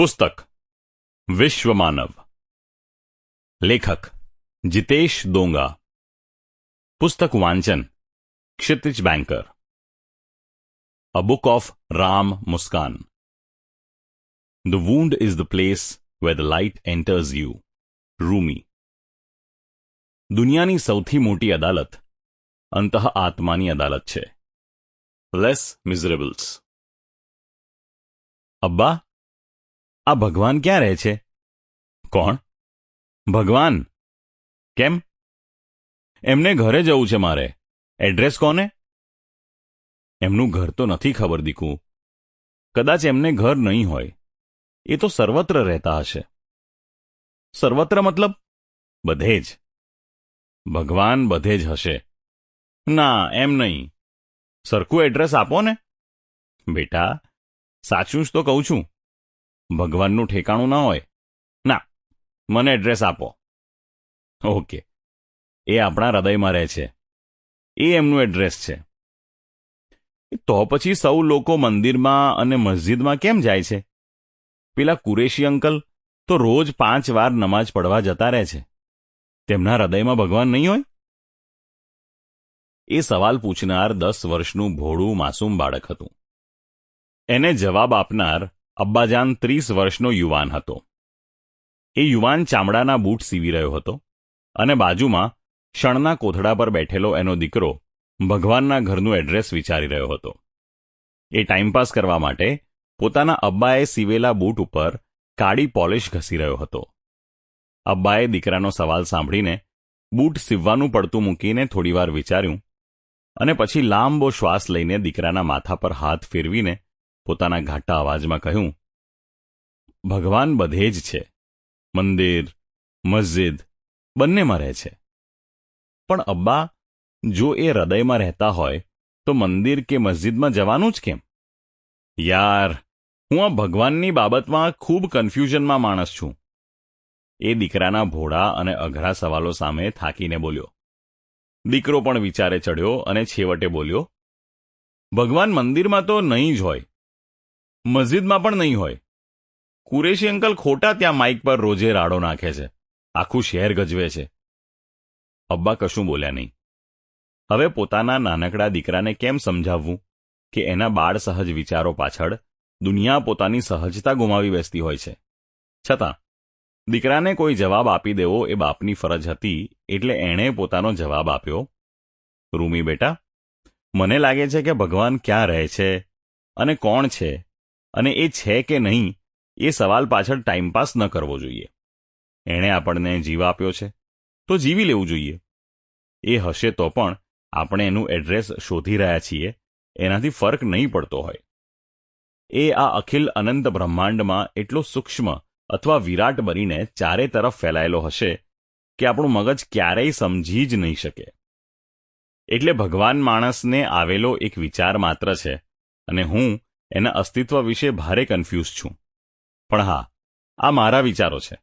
પુસ્તક. વિશ્વમાનવ. લેખક. જીતેશ દોંગા. પુસ્તક વાંચન. Kshitij Banker. A book of Ram Muskan the wound is the place where the light enters you Rumi દુનિયાની સૌથી મોટી અદાલત. અંતઃ આત્માની અદાલત છે. લેસ મિઝરેબલ્સ અબ્બા આ ભગવાન ક્યાં રહે છે? કોણ? ભગવાન. કેમ? એમને ઘરે જવું છે મારે. એડ્રેસ કોને? એમનું ઘર તો નથી ખબર દીકું. કદાચ એમને ઘર નહીં હોય. એ તો સર્વત્ર રહેતા હશે. સર્વત્ર મતલબ? બધે જ. ભગવાન બધે જ હશે. ના, એમ નહીં. સરખું એડ્રેસ આપો ને. બેટા, સાચું જ તો કહું છું. ભગવાનનું ઠેકાણું ના હોય? ના, મને એડ્રેસ આપો. ઓકે. એ આપણા હૃદયમાં રહે છે. એ એમનું એડ્રેસ છે. તો પછી સૌ લોકો મંદિરમાં અને મસ્જિદમાં કેમ જાય છે? પેલા કુરેશી અંકલ તો રોજ પાંચ વાર નમાજ પડવા જતા રહે છે. તેમના હૃદયમાં ભગવાન નહીં હોય? એ સવાલ પૂછનાર દસ વર્ષનું ભોળું માસૂમ બાળક હતું. એને જવાબ આપનાર અબ્બાજાન ત્રીસ વર્ષનો યુવાન હતો. એ યુવાન ચામડાના બૂટ સીવી રહ્યો હતો અને બાજુમાં શણના કોથળા પર બેઠેલો એનો દીકરો ભગવાનના ઘરનું એડ્રેસ વિચારી રહ્યો હતો. એ ટાઈમપાસ કરવા માટે પોતાના અબ્બાએ સીવેલા બૂટ ઉપર કાળી પોલિશ ઘસી રહ્યો હતો. અબ્બાએ દીકરાનો સવાલ સાંભળીને બૂટ સીવવાનું પડતું મૂકીને થોડીવાર વિચાર્યું અને પછી લાંબો શ્વાસ લઈને દીકરાના માથા પર હાથ ફેરવીને પોતાના ઘાટા અવાજમાં કહ્યું ભગવાન બધે જ છે. મંદિર, મસ્જિદ, બંનેમાં રહે છે. પણ અબ્બા, જો એ હૃદયમાં રહેતા હોય, તો મંદિર કે મસ્જિદમાં જવાનું જ કેમ? યાર, હું આ ભગવાનની બાબતમાં ખૂબ કન્ફ્યુઝનમાં માણસ છું. એ દીકરાના ભોળા અને અઘરા સવાલો સામે થાકીને બોલ્યો. દીકરો પણ વિચારે ચડ્યો અને છેવટે બોલ્યો, ભગવાન મંદિરમાં તો નહીં જ હોય. મસ્જિદમાં પણ નહીં હોય. કુરેશી અંકલ ખોટા ત્યાં માઇક પર રોજે રાડો નાખે છે. આખું શહેર ગજવે છે. અબ્બા કશું બોલ્યા નહીં. હવે પોતાના નાનકડા દીકરાને કેમ સમજાવવું કે એના બાળ સહજ વિચારો પાછળ દુનિયા પોતાની સહજતા ગુમાવી બેસતી હોય છે? છતાં, દીકરાને કોઈ જવાબ આપી દેવો એ બાપની ફરજ હતી એટલે એણે પોતાનો જવાબ આપ્યો, રૂમી બેટા, મને લાગે છે કે ભગવાન ક્યાં રહે છે અને કોણ છે અને એ છે કે નહીં એ સવાલ પાછળ ટાઈમપાસ ન કરવો જોઈએ. એણે આપણને જીવ આપ્યો છે, તો જીવી લેવું જોઈએ. એ હશે તો પણ આપણે એનું એડ્રેસ શોધી રહ્યા છીએ, એનાથી ફરક નહીં પડતો હોય. એ આ અખિલ અનંત બ્રહ્માંડમાં એટલો સૂક્ષ્મ અથવા વિરાટ બનીને ચારે તરફ ફેલાયેલો હશે કે આપણું મગજ ક્યારેય સમજી જ નહીં શકે. એટલે ભગવાન માણસને આવેલો એક વિચાર માત્ર છે, અને હું એના અસ્તિત્વ વિશે ભારે કન્ફ્યુઝ છું. પણ હા, આ મારા વિચારો છે.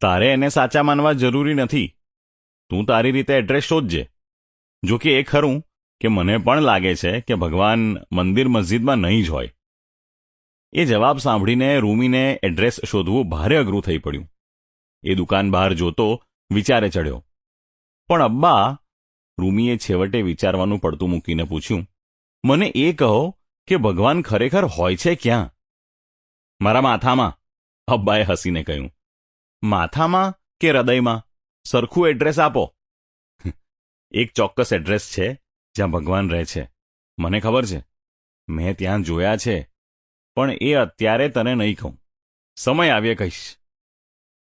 તારે એને સાચા માનવા જરૂરી નથી. તું તારી રીતે એડ્રેસ શોધજે. જો કે એ ખરું કે મને પણ લાગે છે કે ભગવાન મંદિર મસ્જિદમાં નહીં જ હોય. એ જવાબ સાંભળીને રૂમીને એડ્રેસ શોધવું ભારે અઘરું થઈ પડ્યું. એ દુકાન બહાર જોતો વિચારે ચડ્યો પણ અબ્બા, રૂમીએ છેવટે વિચારવાનું પડતું મૂકીને પૂછ્યું, મને એ કહો કે ભગવાન ખરેખર હોય છે ક્યાં? મારા માથામાં? અબ્બાએ હસીને કહ્યું. માથામાં કે હૃદયમાં? સરખું એડ્રેસ આપો. એક ચોક્કસ એડ્રેસ છે જ્યાં ભગવાન રહે છે. મને ખબર છે. મેં ત્યાં જોયા છે. પણ એ અત્યારે તને નહીં કહું. સમય આવ્યે કહીશ.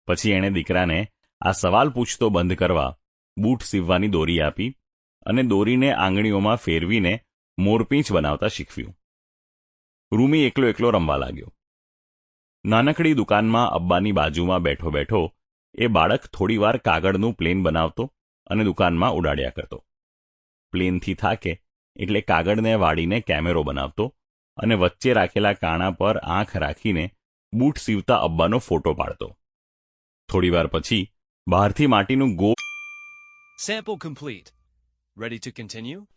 પછી એણે દીકરાને આ સવાલ પૂછતો બંધ કરવા બૂટ સીવવાની દોરી આપી અને દોરીને આંગળીઓમાં ફેરવીને મોરપીંચ બનાવતા શીખવ્યું. રૂમી એકલો એકલો રમવા લાગ્યો. નાનકડી દુકાનમાં અબ્બાની બાજુમાં બેઠો બેઠો એ બાળક થોડીવાર કાગળનું પ્લેન બનાવતો અને દુકાનમાં ઉડાડ્યા કરતો. પ્લેનથી થાકે એટલે કાગળને વાળીને કેમેરો બનાવતો અને વચ્ચે રાખેલા કાણા પર આંખ રાખીને બૂટ સીવતા અબ્બાનો ફોટો પાડતો. થોડીવાર પછી બહારથી માટીનું go sample complete ready to continue?